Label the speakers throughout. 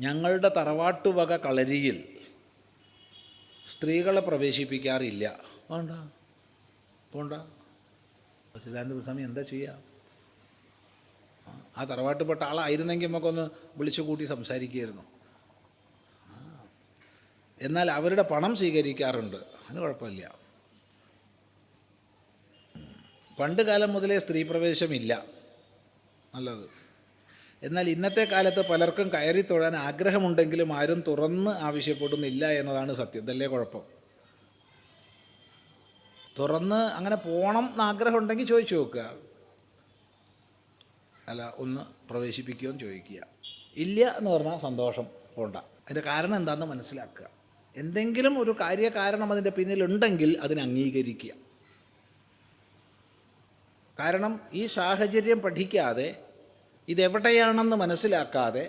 Speaker 1: ഞങ്ങളുടെ തറവാട്ടുവക കളരിയിൽ സ്ത്രീകളെ പ്രവേശിപ്പിക്കാറില്ല. വേണ്ട പോണ്ട ചിദാനന്ദ സ്വാമി എന്താ ചെയ്യുക ആ, തറവാട്ടുപെട്ട ആളായിരുന്നെങ്കിൽ നമുക്കൊന്ന് വിളിച്ചു കൂട്ടി സംസാരിക്കുമായിരുന്നു എന്നാൽ അവരുടെ പണം സ്വീകരിക്കാറുണ്ട്. അതിന് കുഴപ്പമില്ല. പണ്ട് കാലം മുതലേ സ്ത്രീ പ്രവേശമില്ല. നല്ലത്. എന്നാൽ ഇന്നത്തെ കാലത്ത് പലർക്കും കയറി തൊഴാൻ ആഗ്രഹമുണ്ടെങ്കിലും ആരും തുറന്ന് ആവശ്യപ്പെടുന്നില്ല എന്നതാണ് സത്യം. ഇതല്ലേ കുഴപ്പം? തുറന്ന് അങ്ങനെ പോകണം എന്നാഗ്രഹമുണ്ടെങ്കിൽ ചോദിച്ചു നോക്കുക. അല്ല ഒന്ന് പ്രവേശിപ്പിക്കുമെന്ന് ചോദിക്കുക. ഇല്ല എന്ന് പറഞ്ഞാൽ സന്തോഷം പോണ്ട. അതിന്റെ കാരണം എന്താണെന്ന് മനസ്സിലാക്കുക. എന്തെങ്കിലും ഒരു കാര്യകാരണം അതിന്റെ പിന്നിലുണ്ടെങ്കിൽ അതിനെ അംഗീകരിക്കുക. കാരണം ഈ സാഹചര്യം പഠിക്കാതെ ഇതെവിടെയാണെന്ന് മനസ്സിലാക്കാതെ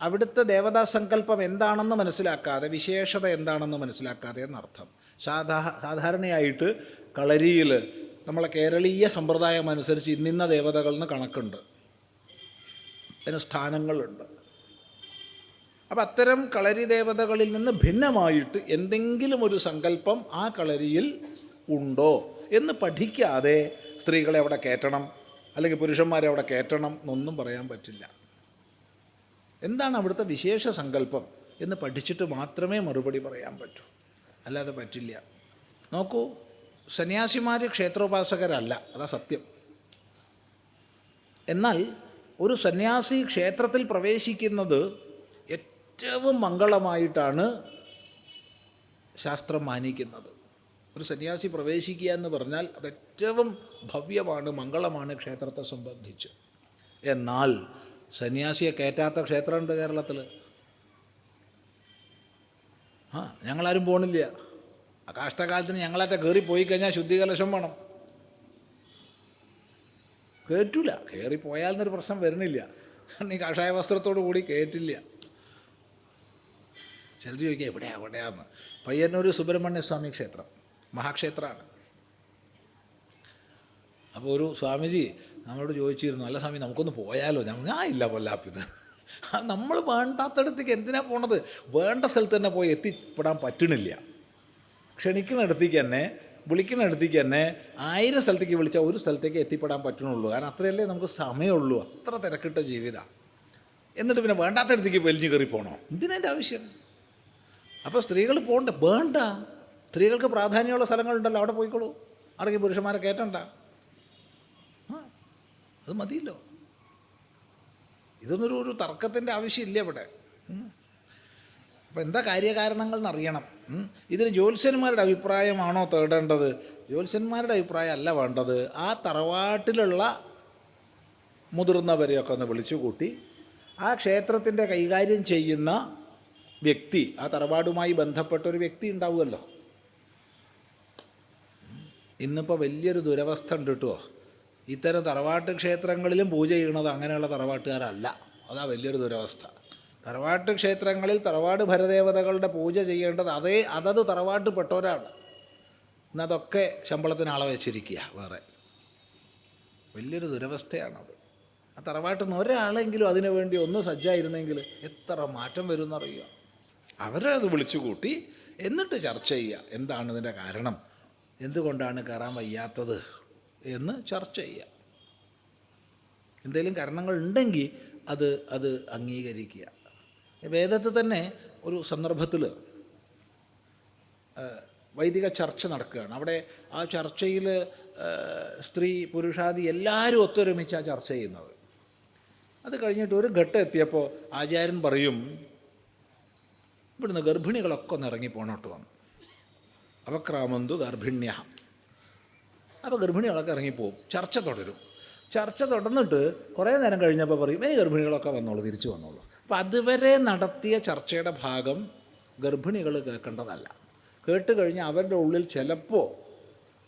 Speaker 1: അവിടുത്തെ ദേവതാ സങ്കല്പം എന്താണെന്ന് മനസ്സിലാക്കാതെ വിശേഷത എന്താണെന്ന് മനസ്സിലാക്കാതെ എന്നർത്ഥം. സാധാ സാധാരണയായിട്ട് കളരിയിൽ നമ്മളെ കേരളീയ സമ്പ്രദായം അനുസരിച്ച് ഇന്നിന്ന ദേവതകളെന്ന് കണക്കുണ്ട്. അതിന് സ്ഥാനങ്ങളുണ്ട്. അപ്പം അത്തരം കളരി ദേവതകളിൽ നിന്ന് ഭിന്നമായിട്ട് എന്തെങ്കിലും ഒരു സങ്കല്പം ആ കളരിയിൽ ഉണ്ടോ എന്ന് പഠിക്കാതെ സ്ത്രീകളെ അവിടെ കയറ്റണം. അല്ലെങ്കിൽ പുരുഷന്മാരെ അവിടെ കയറ്റണം എന്നൊന്നും പറയാൻ പറ്റില്ല. എന്താണ് അവിടുത്തെ വിശേഷ സങ്കല്പം എന്ന് പഠിച്ചിട്ട് മാത്രമേ മറുപടി പറയാൻ പറ്റൂ. അല്ലാതെ പറ്റില്ല. നോക്കൂ സന്യാസിമാർ ക്ഷേത്രോപാസകരല്ല. അതാ സത്യം. എന്നാൽ ഒരു സന്യാസി ക്ഷേത്രത്തിൽ പ്രവേശിക്കുന്നത് ഏറ്റവും മംഗളമായിട്ടാണ് ശാസ്ത്രം മാനിക്കുന്നത്. ഒരു സന്യാസി പ്രവേശിക്കുക എന്ന് പറഞ്ഞാൽ അത് ഏറ്റവും ഭവ്യമാണ് മംഗളമാണ് ക്ഷേത്രത്തെ സംബന്ധിച്ച്. എന്നാൽ സന്യാസിയെ കയറ്റാത്ത ക്ഷേത്രമുണ്ട് കേരളത്തിൽ ആ ഞങ്ങളാരും പോണില്ല. ആ കാഷ്ടകാലത്തിന് ഞങ്ങളാറ്റ കയറി പോയി കഴിഞ്ഞാൽ ശുദ്ധികലശം വേണം. കയറ്റൂല കയറി പോയാലെന്നൊരു പ്രശ്നം വരുന്നില്ല. കാരണം ഈ കഷായ വസ്ത്രത്തോടു കൂടി കയറ്റില്ല ചിലർ ചോദിക്കുക എവിടെയാ എവിടെയാന്ന്? പയ്യന്നൂർ സുബ്രഹ്മണ്യ സ്വാമി ക്ഷേത്രം. മഹാക്ഷേത്രമാണ്. അപ്പോൾ ഒരു സ്വാമിജി നമ്മളോട് ചോദിച്ചിരുന്നു അല്ല സ്വാമി നമുക്കൊന്ന് പോയാലോ? ഞാൻ ഞാൻ ഇല്ല പൊല്ലാപ്പിന് നമ്മൾ വേണ്ടാത്തടത്തേക്ക് എന്തിനാ പോണത്? വേണ്ട സ്ഥലത്ത് തന്നെ പോയി എത്തിപ്പെടാൻ പറ്റണില്ല. ക്ഷണിക്കുന്നിടത്തേക്ക് തന്നെ വിളിക്കുന്നിടത്തേക്ക് തന്നെ ആയിരം സ്ഥലത്തേക്ക് വിളിച്ചാൽ ഒരു സ്ഥലത്തേക്ക് എത്തിപ്പെടാൻ പറ്റണുള്ളൂ. കാരണം അത്രയല്ലേ നമുക്ക് സമയമുള്ളൂ. അത്ര തിരക്കിട്ട ജീവിതം. എന്നിട്ട് പിന്നെ വേണ്ടാത്തടത്തേക്ക് വലിഞ്ഞു കയറി പോകണോ എന്തിനതിന്റെ ആവശ്യം? അപ്പോൾ സ്ത്രീകൾ പോകണ്ട വേണ്ട. സ്ത്രീകൾക്ക് പ്രാധാന്യമുള്ള സ്ഥലങ്ങളുണ്ടല്ലോ അവിടെ പോയിക്കോളൂ. അടങ്ങി പുരുഷന്മാരെ കയറ്റണ്ട. അത് മതിയല്ലോ. ഇതൊന്നൊരു ഒരു തർക്കത്തിന്റെ ആവശ്യമില്ല ഇവിടെ. അപ്പം എന്താ കാര്യകാരണങ്ങൾ എന്നറിയണം. ഇതിന് ജ്യോത്സ്യന്മാരുടെ അഭിപ്രായമാണോ തേടേണ്ടത്? ജ്യോത്സ്യന്മാരുടെ അഭിപ്രായം അല്ല വേണ്ടത്. ആ തറവാട്ടിലുള്ള മുതിർന്നവരെയൊക്കെ ഒന്ന് വിളിച്ചു കൂട്ടി ആ ക്ഷേത്രത്തിന്റെ കൈകാര്യം ചെയ്യുന്ന വ്യക്തി ആ തറവാടുമായി ബന്ധപ്പെട്ട ഒരു വ്യക്തി ഉണ്ടാവുമല്ലോ. ഇന്നിപ്പോൾ വലിയൊരു ദുരവസ്ഥ ഉണ്ട് കേട്ടോ. ഇത്തരം തറവാട്ട് ക്ഷേത്രങ്ങളിലും പൂജ ചെയ്യണത് അങ്ങനെയുള്ള തറവാട്ടുകാരല്ല. അതാ വലിയൊരു ദുരവസ്ഥ. തറവാട്ട് ക്ഷേത്രങ്ങളിൽ തറവാട് ഭരദേവതകളുടെ പൂജ ചെയ്യേണ്ടത് അതേ അതത് തറവാട്ട് പെട്ടവരാണ്. എന്നതൊക്കെ ശമ്പളത്തിന് ആളെ വെച്ചിരിക്കുക വേറെ. വലിയൊരു ദുരവസ്ഥയാണത്. ആ തറവാട്ടിൽ നിന്ന് ഒരാളെങ്കിലും അതിനു വേണ്ടി ഒന്ന് സജ്ജായിരുന്നെങ്കിൽ എത്ര മാറ്റം വരുമെന്നറിയുക അവരെ അത് വിളിച്ചു കൂട്ടി എന്നിട്ട് ചർച്ച ചെയ്യുക. എന്താണ് ഇതിന്റെ കാരണം? എന്തുകൊണ്ടാണ് കയറാൻ വയ്യാത്തത് എന്ന് ചർച്ച ചെയ്യുക എന്തെങ്കിലും കാരണങ്ങൾ ഉണ്ടെങ്കിൽ അത് അത് അംഗീകരിക്കുക. വേദത്തിൽ തന്നെ ഒരു സന്ദർഭത്തിൽ വൈദിക ചർച്ച നടക്കുകയാണ്. അവിടെ ആ ചർച്ചയിൽ സ്ത്രീ പുരുഷാദി എല്ലാവരും ഒത്തൊരുമിച്ച് ആ ചർച്ച ചെയ്യുന്നത്. അത് കഴിഞ്ഞിട്ട് ഒരു ഘട്ടം എത്തിയപ്പോൾ ആചാര്യൻ പറയും ഇവിടുന്ന് ഗർഭിണികളൊക്കെ ഒന്ന് ഇറങ്ങി പോണോട്ട് വന്നു. അവക്രാമന്തു ഗർഭിണ്യ. അപ്പോൾ ഗർഭിണികളൊക്കെ ഇറങ്ങിപ്പോവും. ചർച്ച തുടരും. ചർച്ച തുടർന്നിട്ട് കുറേ നേരം കഴിഞ്ഞപ്പോൾ പറയും ഇനി ഗർഭിണികളൊക്കെ വന്നോളൂ തിരിച്ചു വന്നോളൂ. അപ്പോൾ അതുവരെ നടത്തിയ ചർച്ചയുടെ ഭാഗം ഗർഭിണികൾ കേൾക്കേണ്ടതല്ല. കേട്ട് കഴിഞ്ഞാൽ അവരുടെ ഉള്ളിൽ ചിലപ്പോൾ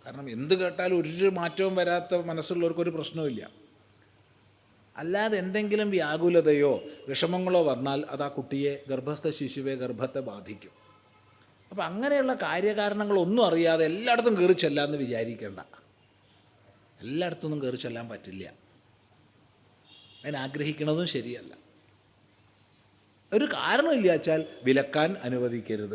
Speaker 1: കാരണം എന്ത് കേട്ടാലും ഒരു മാറ്റവും വരാത്ത മനസ്സുള്ളവർക്കൊരു പ്രശ്നവുമില്ല. അല്ലാതെ എന്തെങ്കിലും വ്യാകുലതയോ വിഷമങ്ങളോ വന്നാൽ അത് ആ കുട്ടിയെ ഗർഭസ്ഥ ശിശുവെ ഗർഭത്തെ ബാധിക്കും. അപ്പം അങ്ങനെയുള്ള കാര്യകാരണങ്ങളൊന്നും അറിയാതെ എല്ലായിടത്തും കയറി ചെല്ലാമെന്ന് വിചാരിക്കേണ്ട. എല്ലായിടത്തൊന്നും കയറി ചെല്ലാൻ പറ്റില്ല. അതിനാഗ്രഹിക്കണതും ശരിയല്ല. ഒരു കാരണമില്ല വെച്ചാൽ വിലക്കാൻ അനുവദിക്കരുത്.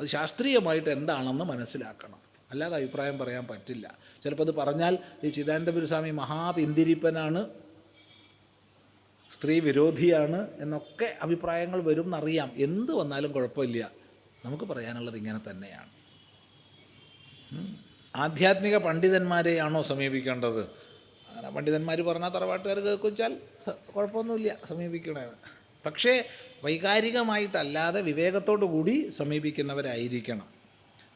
Speaker 1: അത് ശാസ്ത്രീയമായിട്ട് എന്താണെന്ന് മനസ്സിലാക്കണം. അല്ലാതെ അഭിപ്രായം പറയാൻ പറ്റില്ല. ചിലപ്പോൾ അത് പറഞ്ഞാൽ ഈ ചിദാനന്ദപുരസ്വാമി മഹാപിന്തിരിപ്പനാണ് സ്ത്രീ വിരോധിയാണ് എന്നൊക്കെ അഭിപ്രായങ്ങൾ വരും എന്നറിയാം എന്ത് വന്നാലും കുഴപ്പമില്ല. നമുക്ക് പറയാനുള്ളത് ഇങ്ങനെ തന്നെയാണ്. ആധ്യാത്മിക പണ്ഡിതന്മാരെയാണോ സമീപിക്കേണ്ടത്? അങ്ങനെ പണ്ഡിതന്മാർ പറഞ്ഞാൽ തറവാട്ടുകാർ കേൾക്കുവെച്ചാൽ കുഴപ്പമൊന്നുമില്ല സമീപിക്കണേ. പക്ഷേ വൈകാരികമായിട്ടല്ലാതെ വിവേകത്തോടു കൂടി സമീപിക്കുന്നവരായിരിക്കണം.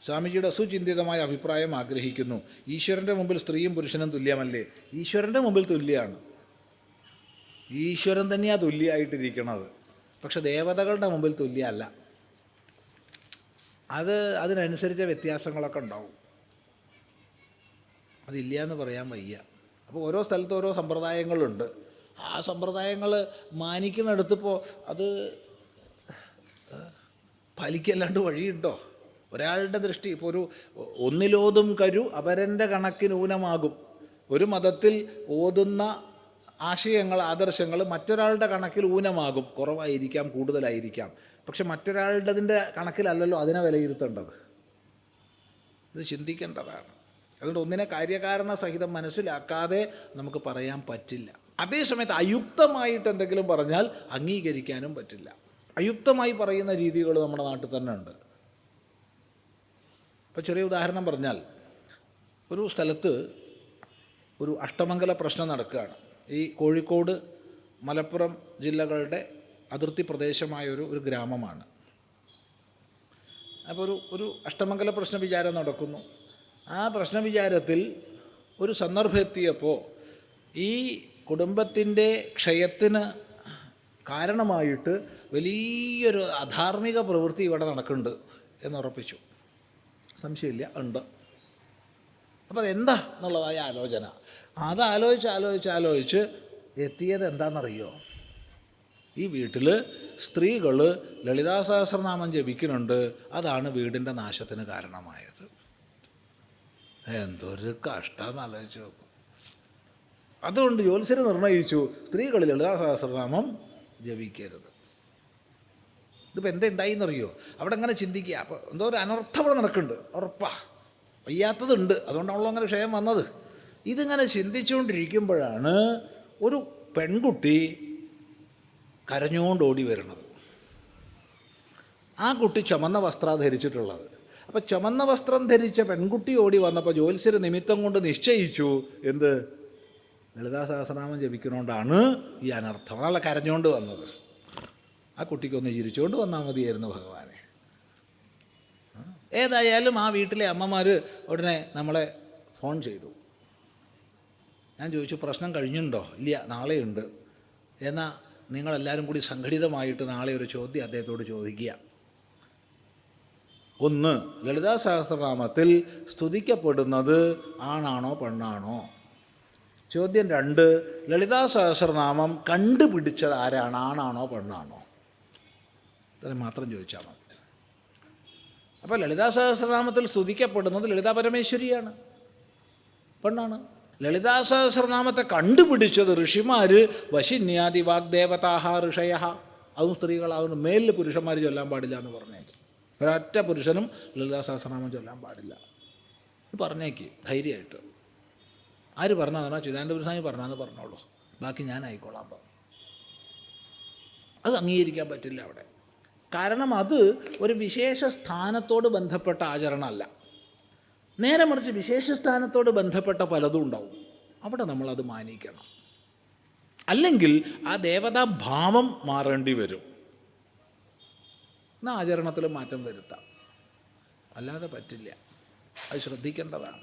Speaker 1: സ്വാമിജിയുടെ സുചിന്തിതമായ അഭിപ്രായം ആഗ്രഹിക്കുന്നു. ഈശ്വരന്റെ മുമ്പിൽ സ്ത്രീയും പുരുഷനും തുല്യമല്ലേ? ഈശ്വരന്റെ മുമ്പിൽ തുല്യമാണ് ഈശ്വരൻ തന്നെയാണ് തുല്യമായിട്ടിരിക്കണത്. പക്ഷെ ദേവതകളുടെ മുമ്പിൽ തുല്യമല്ല. അത് അതിനനുസരിച്ച വ്യത്യാസങ്ങളൊക്കെ ഉണ്ടാവും. അതില്ല എന്ന് പറയാൻ വയ്യ. അപ്പോൾ ഓരോ സ്ഥലത്ത് ഓരോ സമ്പ്രദായങ്ങളുണ്ട്. ആ സമ്പ്രദായങ്ങൾ മാനിക്കുന്നിടത്തിപ്പോൾ അത് പാലിക്കല്ലാണ്ട് വഴിയുണ്ടോ? ഒരാളുടെ ദൃഷ്ടി ഇപ്പോൾ ഒരു ഒന്നിലോതും കരു അപരന്റെ കണക്കിനൂനമാകും ഒരു മതത്തിൽ ഓതുന്ന ആശയങ്ങൾ ആദർശങ്ങൾ മറ്റൊരാളുടെ കണക്കിൽ ഊനമാകും. കുറവായിരിക്കാം കൂടുതലായിരിക്കാം. പക്ഷെ മറ്റൊരാളുടേതിന്റെ കണക്കിലല്ലല്ലോ അതിനെ വിലയിരുത്തേണ്ടത്. ഇത് ചിന്തിക്കേണ്ടതാണ്. അതുകൊണ്ട് ഒന്നിനെ കാര്യകാരണ സഹിതം മനസ്സിലാക്കാതെ നമുക്ക് പറയാൻ പറ്റില്ല. അതേസമയത്ത് അയുക്തമായിട്ട് എന്തെങ്കിലും പറഞ്ഞാൽ അംഗീകരിക്കാനും പറ്റില്ല. അയുക്തമായി പറയുന്ന രീതികൾ നമ്മുടെ നാട്ടിൽ തന്നെ ഉണ്ട്. ഇപ്പോൾ ചെറിയ ഉദാഹരണം പറഞ്ഞാൽ ഒരു സ്ഥലത്ത് ഒരു അഷ്ടമംഗല പ്രശ്നം നടക്കുകയാണ്. ഈ കോഴിക്കോട് മലപ്പുറം ജില്ലകളുടെ അതിർത്തി പ്രദേശമായൊരു ഒരു ഗ്രാമമാണ്. അപ്പോൾ ഒരു ഒരു അഷ്ടമംഗല പ്രശ്ന വിചാരം നടക്കുന്നു. ആ പ്രശ്ന വിചാരത്തിൽ ഒരു സന്ദർഭം എത്തിയപ്പോൾ ഈ കുടുംബത്തിന്റെ ക്ഷയത്തിന് കാരണമായിട്ട് വലിയൊരു അധാർമിക പ്രവൃത്തി ഇവിടെ നടക്കുന്നുണ്ട് എന്നുറപ്പിച്ചു സംശയമില്ല ഉണ്ട്. അപ്പോൾ അതെന്താ എന്നുള്ളതായ ആലോചന. അത് ആലോചിച്ച് ആലോചിച്ച് ആലോചിച്ച് എത്തിയത് എന്താണെന്നറിയോ? ഈ വീട്ടിൽ സ്ത്രീകൾ ലളിതാ സഹസ്രനാമം ജപിക്കുന്നുണ്ട്. അതാണ് വീടിന്റെ നാശത്തിന് കാരണമായത്. എന്തൊരു കഷ്ടമെന്ന് ആലോചിച്ച് നോക്കും. അതുകൊണ്ട് ജ്യോത്സ്യർ നിർണയിച്ചു സ്ത്രീകൾ ലളിതാ സഹസ്രനാമം ജപിക്കരുത് ഇതിപ്പോൾ എന്തുണ്ടായിന്നറിയോ അവിടെ അങ്ങനെ ചിന്തിക്കുക. അപ്പോൾ എന്തോ ഒരു അനർത്ഥം അവിടെ നടക്കുന്നുണ്ട്. ഉറപ്പാ. വയ്യാത്തതുണ്ട്. അതുകൊണ്ടാണല്ലോ അങ്ങനെ ക്ഷയം വന്നത്. ഇതിങ്ങനെ ചിന്തിച്ചുകൊണ്ടിരിക്കുമ്പോഴാണ് ഒരു പെൺകുട്ടി കരഞ്ഞുകൊണ്ട് ഓടി വരുന്നത് ആ കുട്ടി ചുമന്ന വസ്ത്രം ധരിച്ചിട്ടുള്ളത്. അപ്പോൾ ചുമന്ന വസ്ത്രം ധരിച്ച പെൺകുട്ടി ഓടി വന്നപ്പോൾ ജ്യോത്സ്യർ നിമിത്തം കൊണ്ട് നിശ്ചയിച്ചു എന്ത്? ലളിതാ സഹസ്രനാമം ജപിക്കുന്നതുകൊണ്ടാണ് ഈ അനർത്ഥം. അതല്ല കരഞ്ഞുകൊണ്ട് വന്നത്. ആ കുട്ടിക്കൊന്ന് ചിരിച്ചുകൊണ്ട് വന്നാൽ മതിയായിരുന്നു ഭഗവാനെ. ഏതായാലും ആ വീട്ടിലെ അമ്മമാർ ഉടനെ നമ്മളെ ഫോൺ ചെയ്തു. ഞാൻ ചോദിച്ചു പ്രശ്നം കഴിഞ്ഞിട്ടുണ്ടോ ഇല്ല നാളെയുണ്ട്. എന്നാൽ നിങ്ങളെല്ലാവരും കൂടി സംഘടിതമായിട്ട് നാളെ ഒരു ചോദ്യം അദ്ദേഹത്തോട് ചോദിക്കുക. ഒന്ന് ലളിതാ സഹസ്രനാമത്തിൽ സ്തുതിക്കപ്പെടുന്നത് ആണാണോ പെണ്ണാണോ? ചോദ്യം രണ്ട് ലളിതാ സഹസ്രനാമം കണ്ടുപിടിച്ചത് ആരാണ് ആണാണോ പെണ്ണാണോ? ഇത്രയും മാത്രം ചോദിച്ചാൽ മതി. അപ്പോൾ ലളിതാ സഹസ്രനാമത്തിൽ സ്തുതിക്കപ്പെടുന്നത് ലളിതാ പരമേശ്വരിയാണ് പെണ്ണാണ്. ലളിതാ സഹസ്രനാമത്തെ കണ്ടുപിടിച്ചത് ഋഷിമാർ വശിന്യാദി വാഗ്ദേവതാഹ ഋഷയ അതും സ്ത്രീകളാവുന്നു. മേലിൽ പുരുഷന്മാർ ചൊല്ലാൻ പാടില്ല എന്ന് പറഞ്ഞേക്ക്. ഒരൊറ്റ പുരുഷനും ലളിതാ സഹസ്രനാമം ചൊല്ലാൻ പാടില്ല. പറഞ്ഞേക്ക് ധൈര്യമായിട്ട്. ആര് പറഞ്ഞാൽ ചിദാനന്ദപുര സ്വാമി പറഞ്ഞാന്ന് പറഞ്ഞോളൂ. ബാക്കി ഞാൻ ആയിക്കോളാം പറഞ്ഞു. അത് അംഗീകരിക്കാൻ പറ്റില്ല അവിടെ. കാരണം അത് ഒരു വിശേഷ സ്ഥാനത്തോട് ബന്ധപ്പെട്ട ആചരണമല്ല. നേരെ മറിച്ച് വിശേഷസ്ഥാനത്തോട് ബന്ധപ്പെട്ട പലതും ഉണ്ടാവും. അവിടെ നമ്മളത് മാനിക്കണം. അല്ലെങ്കിൽ ആ ദേവതാ ഭാവം മാറേണ്ടി വരും. എന്നാൽ ആചരണത്തിൽ മാറ്റം വരുത്താം. അല്ലാതെ പറ്റില്ല. അത് ശ്രദ്ധിക്കേണ്ടതാണ്.